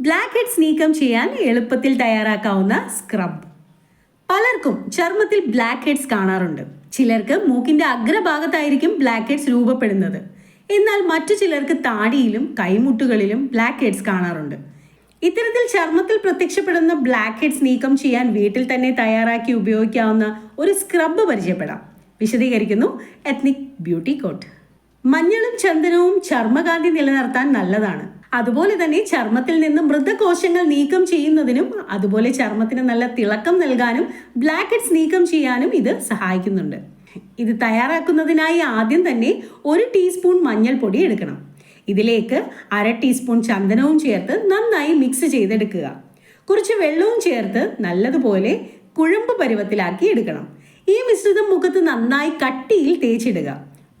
Black heads നീക്കം ചെയ്യാൻ എളുപ്പത്തിൽ തയ്യാറാക്കാവുന്ന സ്ക്രബ് പലർക്കും ചർമ്മത്തിൽ ബ്ലാക്ക് ഹെഡ്സ് കാണാറുണ്ട്. ചിലർക്ക് മൂക്കിന്റെ അഗ്രഭാഗത്തായിരിക്കും ബ്ലാക്ക് ഹെഡ്സ് രൂപപ്പെടുന്നത്. എന്നാൽ മറ്റു ചിലർക്ക് താടിയിലും കൈമുട്ടുകളിലും ബ്ലാക്ക് ഹെഡ്സ് കാണാറുണ്ട്. ഇത്തരത്തിൽ ചർമ്മത്തിൽ പ്രത്യക്ഷപ്പെടുന്ന ബ്ലാക്ക് ഹെഡ്സ് നീക്കം ചെയ്യാൻ വീട്ടിൽ തന്നെ തയ്യാറാക്കി ഉപയോഗിക്കാവുന്ന ഒരു സ്ക്രബ് പരിചയപ്പെടാം. വിശദീകരിക്കുന്നു എത്നിക് ബ്യൂട്ടി കോട്ട് മഞ്ഞളും ചന്ദനവും ചർമ്മകാന്തി നിലനിർത്താൻ നല്ലതാണ്. അതുപോലെ തന്നെ ചർമ്മത്തിൽ നിന്ന് മൃതകോശങ്ങൾ നീക്കം ചെയ്യുന്നതിനും അതുപോലെ ചർമ്മത്തിന് നല്ല തിളക്കം നൽകാനും ബ്ലാക്ക് ഹെഡ്സ് നീക്കം ചെയ്യാനും ഇത് സഹായിക്കുന്നുണ്ട്. ഇത് തയ്യാറാക്കുന്നതിനായി ആദ്യം തന്നെ ഒരു ടീസ്പൂൺ മഞ്ഞൾപ്പൊടി എടുക്കണം. ഇതിലേക്ക് അര ടീസ്പൂൺ ചന്ദനവും ചേർത്ത് നന്നായി മിക്സ് ചെയ്തെടുക്കുക. കുറച്ച് വെള്ളവും ചേർത്ത് നല്ലതുപോലെ കുഴമ്പ് പരുവത്തിലാക്കി എടുക്കണം. ഈ മിശ്രിതം മുഖത്ത് നന്നായി കട്ടിയിൽ തേച്ചിടുക.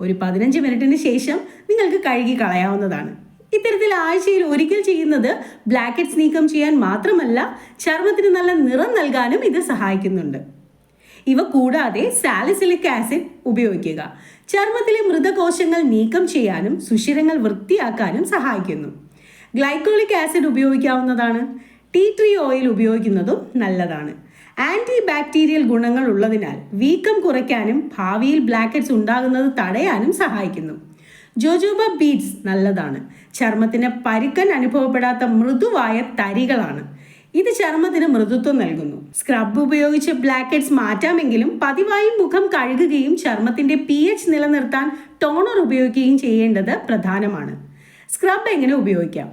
ഒരു പതിനഞ്ച് മിനിറ്റിന് ശേഷം നിങ്ങൾക്ക് കഴുകി കളയാവുന്നതാണ്. ഇത്തരത്തിൽ ആഴ്ചയിൽ ഒരിക്കൽ ചെയ്യുന്നത് ബ്ലാക്ക് ഹെഡ്സ് നീക്കം ചെയ്യാൻ മാത്രമല്ല ചർമ്മത്തിന് നല്ല നിറം നൽകാനും ഇത് സഹായിക്കുന്നുണ്ട്. ഇവ കൂടാതെ സാലിസിലിക് ആസിഡ് ഉപയോഗിക്കുക. ചർമ്മത്തിലെ മൃതകോശങ്ങൾ നീക്കം ചെയ്യാനും സുഷിരങ്ങൾ വൃത്തിയാക്കാനും സഹായിക്കുന്നു. ഗ്ലൈക്കോളിക് ആസിഡ് ഉപയോഗിക്കാവുന്നതാണ്. ടീ ട്രീ ഓയിൽ ഉപയോഗിക്കുന്നതും നല്ലതാണ്. ആന്റി ബാക്ടീരിയൽ ഗുണങ്ങൾ ഉള്ളതിനാൽ വീക്കം കുറയ്ക്കാനും ഭാവിയിൽ ബ്ലാക്കറ്റ്സ് ഉണ്ടാകുന്നത് തടയാനും സഹായിക്കുന്നു. ജോജോബ ബീഡ്സ് നല്ലതാണ്. ചർമ്മത്തിന് പരുക്കൻ അനുഭവപ്പെടാത്ത മൃദുവായ തരികളാണ്. ഇത് ചർമ്മത്തിന് മൃദുത്വം നൽകുന്നു. സ്ക്രബ് ഉപയോഗിച്ച് ബ്ലാക്ക് ഹെഡ്സ് മാറ്റാമെങ്കിലും പതിവായി മുഖം കഴുകുകയും ചർമ്മത്തിന്റെ പി എച്ച് നിലനിർത്താൻ ടോണർ ഉപയോഗിക്കുകയും ചെയ്യേണ്ടത് പ്രധാനമാണ്. സ്ക്രബ് എങ്ങനെ ഉപയോഗിക്കാം?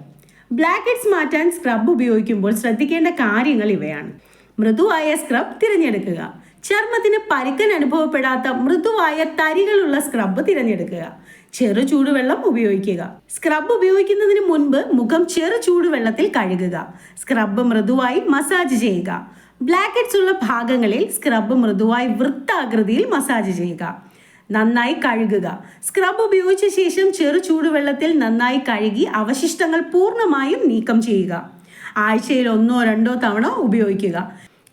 ബ്ലാക്ക് ഹെഡ്സ് മാറ്റാൻ സ്ക്രബ് ഉപയോഗിക്കുമ്പോൾ ശ്രദ്ധിക്കേണ്ട കാര്യങ്ങൾ ഇവയാണ്. മൃദുവായ സ്ക്രബ് തിരഞ്ഞെടുക്കുക. ചർമ്മത്തിന് പരുക്കൻ അനുഭവപ്പെടാത്ത മൃദുവായ തരികളുള്ള സ്ക്രബ് തിരഞ്ഞെടുക്കുക. ചെറു ചൂടുവെള്ളം ഉപയോഗിക്കുക. സ്ക്രബ് ഉപയോഗിക്കുന്നതിന് മുൻപ് മുഖം ചെറു ചൂടുവെള്ളത്തിൽ കഴുകുക. സ്ക്രബ് മൃദുവായി മസാജ് ചെയ്യുക. ബ്ലാക്കറ്റ്സ് ഉള്ള ഭാഗങ്ങളിൽ സ്ക്രബ് മൃദുവായി വൃത്താകൃതിയിൽ മസാജ് ചെയ്യുക. നന്നായി കഴുകുക. സ്ക്രബ് ഉപയോഗിച്ച ശേഷം ചെറു ചൂടുവെള്ളത്തിൽ നന്നായി കഴുകി അവശിഷ്ടങ്ങൾ പൂർണമായും നീക്കം ചെയ്യുക. ആഴ്ചയിൽ ഒന്നോ രണ്ടോ തവണ ഉപയോഗിക്കുക.